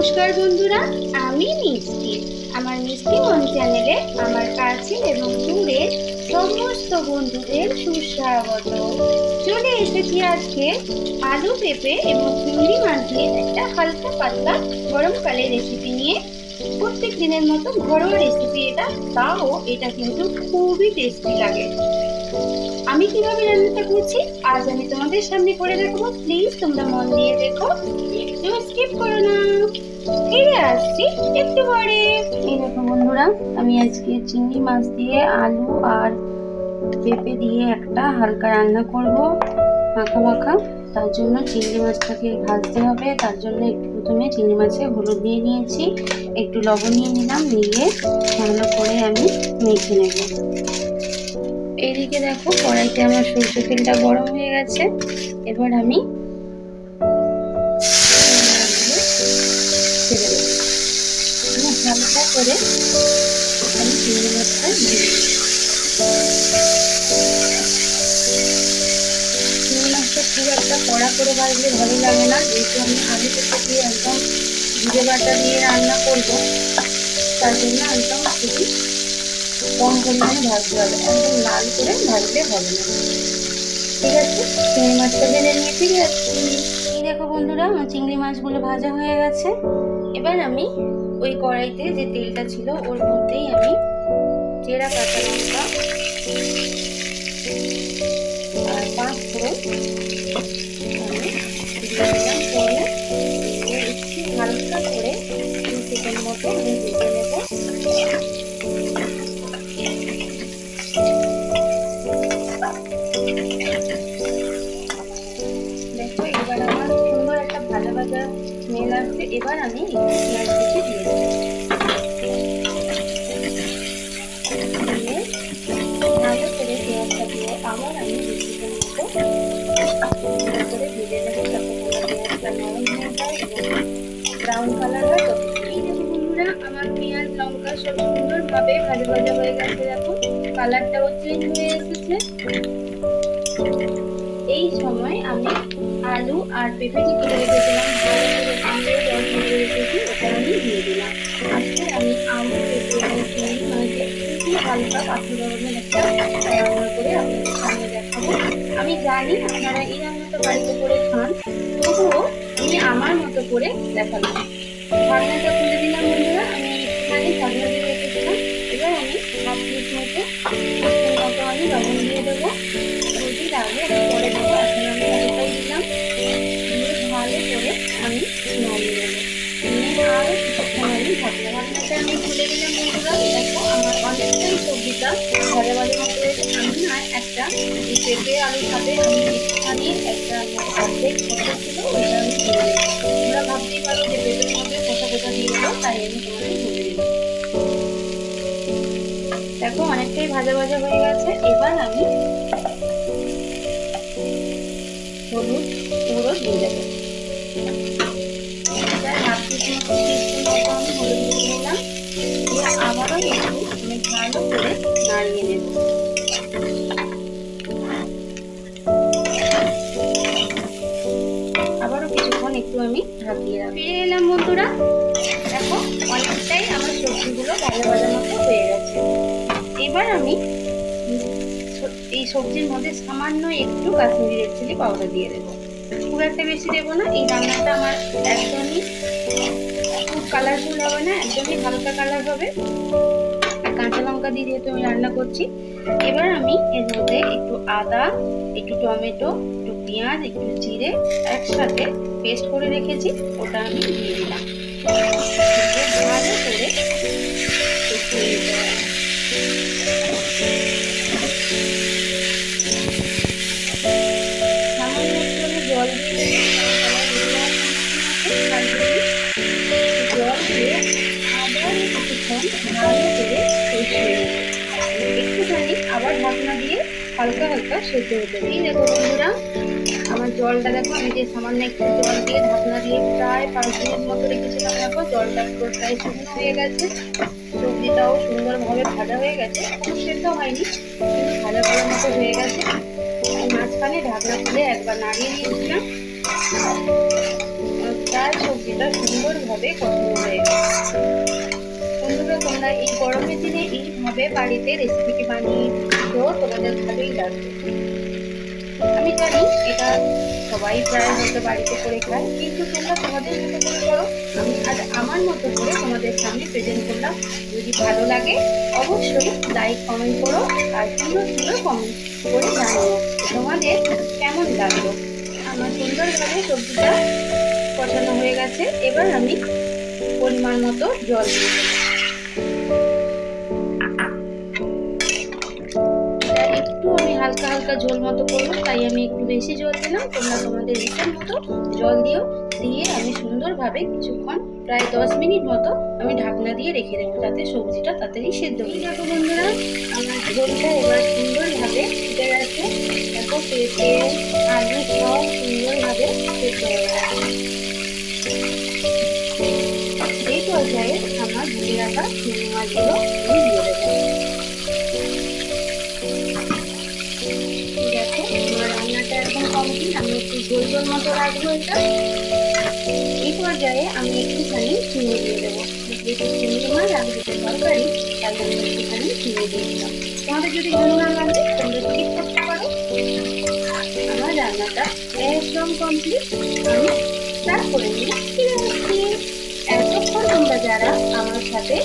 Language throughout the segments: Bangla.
নমস্কার বন্ধুরা, আমি মিষ্টি। আমার মিষ্টি মন চ্যানেলে আমার কাছে এবং দূরে সমস্ত বন্ধুদের সুস্বাগত। চলে এসেছি আজকে আলু পেঁপে এবং চিংড়ি মাছ দিয়ে একটা হালকা পাতলা গরমকালে রেসিপি নিয়ে। প্রত্যেক দিনের মতো ঘরোয়া রেসিপি এটা, তাও এটা কিন্তু খুবই টেস্টি লাগে। আমি কীভাবে রান্নাটা করছি, আজ আমি তোমাদের সামনে করে রাখব প্লিজ তোমরা মন দিয়ে দেখো। একটু স্কিপ করো না। ফিরে আসছি একটু পরে। এই দেখো বন্ধুরা, আমি আজকে চিংড়ি মাছ দিয়ে আলু আর পেঁপে দিয়ে একটা হালকা রান্না করব, মাখা মাখা। তার জন্য চিংড়ি মাছটাকে ভাজতে হবে। তার জন্য একটু প্রথমে চিংড়ি মাছে হলুদ দিয়ে নিয়েছি। একটু লবণ নিয়ে নিলাম, নিয়ে ভালো করে আমি মেখে নেব। এইদিকে দেখো কড়াইতে আমার সরষে তেলটা গরম হয়ে গেছে। এবার আমি হালকা করে আমি চিংড়ি মাছটা দিয়ে মাছটা খুব একটা কড়া করে ভাজলে ভালো লাগে না। যেহেতু আমি আলু পেঁপে দিয়ে একদম জিরে বাটা দিয়ে রান্না করব, তার জন্য একদম খুবই কম পরিমাণে ভাজতে হবে। একদম লাল করে ভাজতে হবে না। ঠিক আছে? চিংড়ি মাছটা ভেজে নিয়ে ঠিক আছে এই দেখো বন্ধুরা, আমার চিংড়ি মাছগুলো ভাজা হয়ে গেছে। এবার আমি ওই কড়াইতে যে তেলটা ছিল, ওর মধ্যেই আমি জেরা কাঁচা লঙ্কা আসছে এবার আমি ভালো পেঁয়াজটা দিয়ে ব্রাউন কালার আমার পেঁয়াজ লঙ্কা ভাজা হয়ে গেছে। দেখো কালারটাও চেঞ্জ হয়ে এসেছে। এই সময় আমি আলু আর পেঁপে যে কেটে রেখেছিলাম আমি দিয়ে দিলাম। আজকে আমি আলু পেঁপে খুবই হালকা ধরনের একটা রান্না করে আপনাদের দেখাবো। আমি জানি আপনারা এই রান্নাটা বাড়িতে করে খান, তবুও আমি আমার মতো করে দেখালাম। ঢাকনাটা খুলে দিলাম বন্ধুরা, আমি একটুখানি ঢাকনা দিয়ে রেখেছিলাম। এবার আমি পিস মতো দেখো, আমার অনেকটাই একটা একটা ছিল পারো তাই আমি দেখো, অনেকটাই ভাজা ভাজা হয়ে গেছে। এবার আমি হলুদ গুঁড়ো দিয়ে দেবো। এবার হাফ ভালো করে নাড়িয়ে নেব আবারও কিছুক্ষণ একটু আমি ঢাকিয়ে রাখি ফিরে এলাম বন্ধুরা। দেখো, অনেকটাই আমার সবজিগুলো ভাজা ভাজা মতো হয়ে গেছে। এবার আমি এই সবজির মধ্যে সামান্য একটু কাশ্মীরি রেড চিলি পাউডার দিয়ে দেবো। খুব একটা বেশি দেবো না, এই রান্নাটা আমার একদমই খুব কালারফুল হবে না, একদমই হালকা কালার হবে। কাঁচা লঙ্কা দিয়ে যেহেতু আমি রান্না করছি, এবার আমি এর মধ্যে একটু আদা, একটু টমেটো, একটু পেঁয়াজ, একটু জিরে একসাথে পেস্ট করে রেখেছি, ওটা আমি দিয়ে দিলাম। ভালো করে একটু জল দিয়ে জল দিয়ে আবার কিছুক্ষণ ভালো করে হালকা হালকা সেদ্ধ হতে এই দেখো বন্ধুরা, আমার জলটা দেখো, আমি যে সামান্য একটু জল দিয়ে ঢাকনা দিয়ে প্রায় পাঁচ মিনিট মতো রেখেছিলাম, দেখো জলটা পুরো প্রায় শুকনো হয়ে গেছে। সবজিটাও সুন্দরভাবে ভাজা হয়ে গেছে কোনো সেদ্ধ হয়নি, কিন্তু ভাজা ভালো মতো হয়ে গেছে। মাঝখানে ঢাকনা খুলে একবার নাড়িয়ে নিয়েছিলাম। প্রায় সবজিটা সুন্দরভাবে ভীষণভাবে হয়ে গেছে। বন্ধুরা, তোমরা এই গরমের দিনে এইভাবে বাড়িতে রেসিপিটি বানিয়ে তো তোমাদের ভালোই লাগবে আমি জানি এটা সবাই প্রায় হয়তো বাড়িতে করে খায়, কিন্তু তোমরা তোমাদের মতো করে করো। আমি আজ আমার মতো করে তোমাদের সামনে প্রেজেন্ট করলাম। যদি ভালো লাগে, অবশ্যই লাইক কমেন্ট করো আর সুন্দর সুন্দর কমেন্ট করে জানিও তোমাদের কেমন লাগল। আমার সুন্দরভাবে সবজিটা কষানো হয়ে গেছে। এবার আমি পরিমাণ মতো জল দিয়ে দেবো হালকা হালকা ঝোল মতো করব তাই আমি একটু বেশি জল দিলাম। তোমরা তোমাদের ইচ্ছের মতো জল দিও। দিয়ে আমি সুন্দরভাবে কিছুক্ষণ, প্রায় দশ মিনিট মতো আমি ঢাকনা দিয়ে রেখে দেবো, যাতে সবজিটা তাড়াতাড়ি সেদ্ধ হয়ে যাবে বন্ধুরা, আমার ঝোলটা এবার সুন্দরভাবে ফুটে গেছে। দেখো, পেঁপে, আলু সব সুন্দরভাবে সেদ্ধ হয়ে গেছে। এই পর্যায়ে আমার ভুলে রাখা চিংড়ি মাছগুলো আমি দিয়ে দেবো। রান্নাটা আমি একটু ঝোল ঝোল মতো রাখব এটা এই পর্যায়ে আমি একটুখানি চিনি দিয়ে দেবো যেহেতু চিংড়ি মাছ আর যেটা তরকারি তাই জন্য একটুখানি চিনি দিয়ে দিলাম তোমাদের যদি ভালো না লাগে তোমরা ঠিক করতে পারো আমার রান্নাটা একদম কমপ্লিট আমি স্টার্ট করে নিয়ে ফিরে আসছি তোমরা যারা আমার সাথে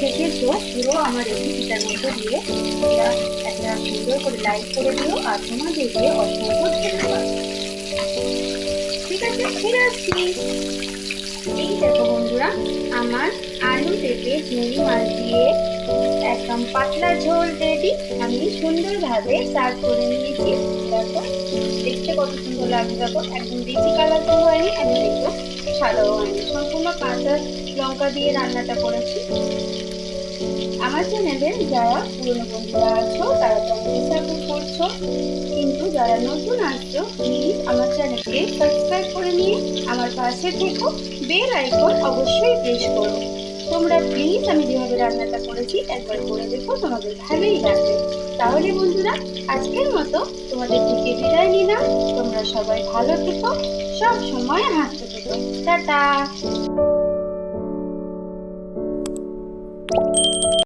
থেকেছো, পুরো আমার রেসিপিটার মধ্যে দিয়ে তোমরা একটা সুন্দর করে লাইক করে দিও আর তোমাদেরকে অসংখ্য ধন্যবাদ। ঠিক আছে, ফিরে আসছি। এই দেখো বন্ধুরা, আমার আলু থেকে চিংড়ি মাছ দিয়ে একদম পাতলা ঝোল রেডি আমি সুন্দরভাবে সার্ভ করে নিয়েছি। দেখো কত সুন্দর লাগছে দেখো। একদম বেশি কালার তো হয়নি, একদম একটু সাদাও হয়নি। সম্পূর্ণ কাঁচা লঙ্কা দিয়ে রান্নাটা করেছি। আমার চ্যানেলে যারা পুরনো বন্ধুরা আছো, তারা তো সাপোর্ট করছ। কিন্তু যারা নতুন আসছো প্লিজ আমার চ্যানেলকে সাবস্ক্রাইব করে নিয়ে আমার পাশে থেকো। বেল আইকন অবশ্যই প্রেস করো। তোমরা প্লিজ আমি যেভাবে রান্নাটা করেছি, একবার করে দেখো তোমাদের ভালোই লাগবে। তাহলে বন্ধুরা, আজকের মতো তোমাদের থেকে বিদায় নিলাম। তোমরা সবাই ভালো থেকো, সব সময় হাসতে থেকো টাটা!